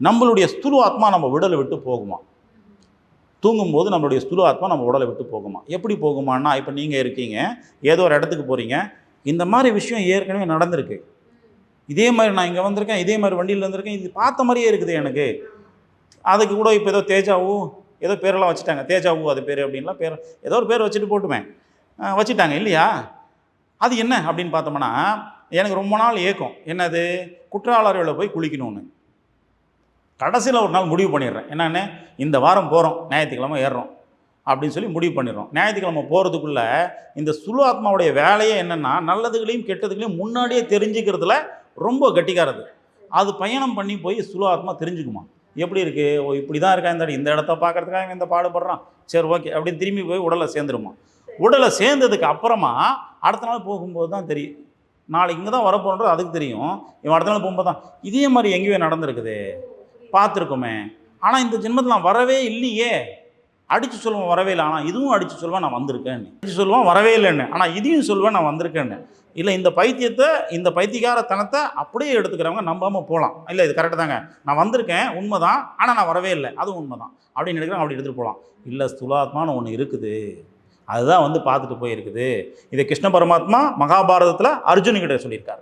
நம்மளுடைய ஸ்துலு ஆத்மா நம்ம உடலை விட்டு போகுமா? தூங்கும்போது நம்மளுடைய ஸ்துலு ஆத்மா நம்ம உடலை விட்டு போகுமா? எப்படி போகுமான்னா இப்போ நீங்கள் இருக்கீங்க ஏதோ ஒரு இடத்துக்கு போகிறீங்க இந்த மாதிரி விஷயம் ஏற்கனவே நடந்திருக்கு. இதே மாதிரி நான் இங்கே வந்திருக்கேன் இதே மாதிரி வண்டியில் வந்திருக்கேன் இது பார்த்த மாதிரியே இருக்குது எனக்கு. அதுக்கு கூட இப்போ ஏதோ தேஜாவு ஏதோ பேரெல்லாம் வச்சுட்டாங்க. தேஜாவு அது பேர் அப்படின்லாம் பேர் ஏதோ ஒரு பேர் வச்சுட்டு போட்டுமே. வச்சுட்டாங்க இல்லையா? அது என்ன அப்படின்னு பார்த்தோம்னா எனக்கு ரொம்ப நாள் ஏக்கம். என்னது? குற்றாலருவில் போய் குளிக்கணும்னு. கடைசியில் ஒரு நாள் முடிவு பண்ணிடுறேன். என்னென்ன இந்த வாரம் போகிறோம் ஞாயிற்றுக்கிழமை ஏறுறோம் அப்படின்னு சொல்லி முடிவு பண்ணிடுறோம். ஞாயிற்றுக்கிழமை போகிறதுக்குள்ளே இந்த சுலு ஆத்மாவுடைய வேலையே என்னென்னா நல்லதுகளையும் கெட்டதுகளையும் முன்னாடியே தெரிஞ்சுக்கிறதுல ரொம்ப கட்டிக்காரது. அது பயணம் பண்ணி போய் சுலு ஆத்மா தெரிஞ்சுக்குமா? எப்படி இருக்குது ஓ இப்படி தான் இருக்கா இந்த இந்த இடத்த பார்க்கறதுக்காக இவன் இந்த பாடுபடுறான். சரி ஓகே. அப்படின்னு திரும்பி போய் உடலை சேர்ந்துருமா? உடலை சேர்ந்ததுக்கு அப்புறமா அடுத்த நாள் போகும்போது தான் தெரியும். நாளைக்கு இங்கே தான் வரப்போன்றது அதுக்கு தெரியும். இவன் அடுத்த நாள் போகும்போது தான். இதே மாதிரி எங்கேயோ நடந்திருக்குது. பார்த்துருக்கோமே. ஆனால் இந்த ஜென்மத்தில் நான் வரவே இல்லையே. அடித்து சொல்லுவேன் வரவே இல்லை. ஆனால் இதுவும் அடித்து சொல்லுவேன் நான் வந்திருக்கேன்னு அடித்து சொல்லுவேன் வரவே இல்லைன்னு. ஆனால் இதையும் சொல்லுவேன் நான் வந்திருக்கேன்னு. இல்லை இந்த பைத்தியத்தை இந்த பைத்தியகாரத்தனத்தை அப்படியே எடுத்துக்கிறவங்க நம்பாமல் போகலாம் இல்லை இது கரெக்டு தாங்க. நான் வந்திருக்கேன் உண்மை தான் ஆனால் நான் வரவே இல்லை. அதுவும் உண்மை தான் அப்படின்னு நினைக்கிறேன் அப்படி எடுத்துகிட்டு போகலாம் இல்லை ஸ்துலாத்மான்னு ஒன்று இருக்குது. அதுதான் வந்து பார்த்துட்டு போயிருக்குது. இதை கிருஷ்ண பரமாத்மா மகாபாரதத்தில் அர்ஜுனுக்கிட்ட சொல்லியிருக்காரு.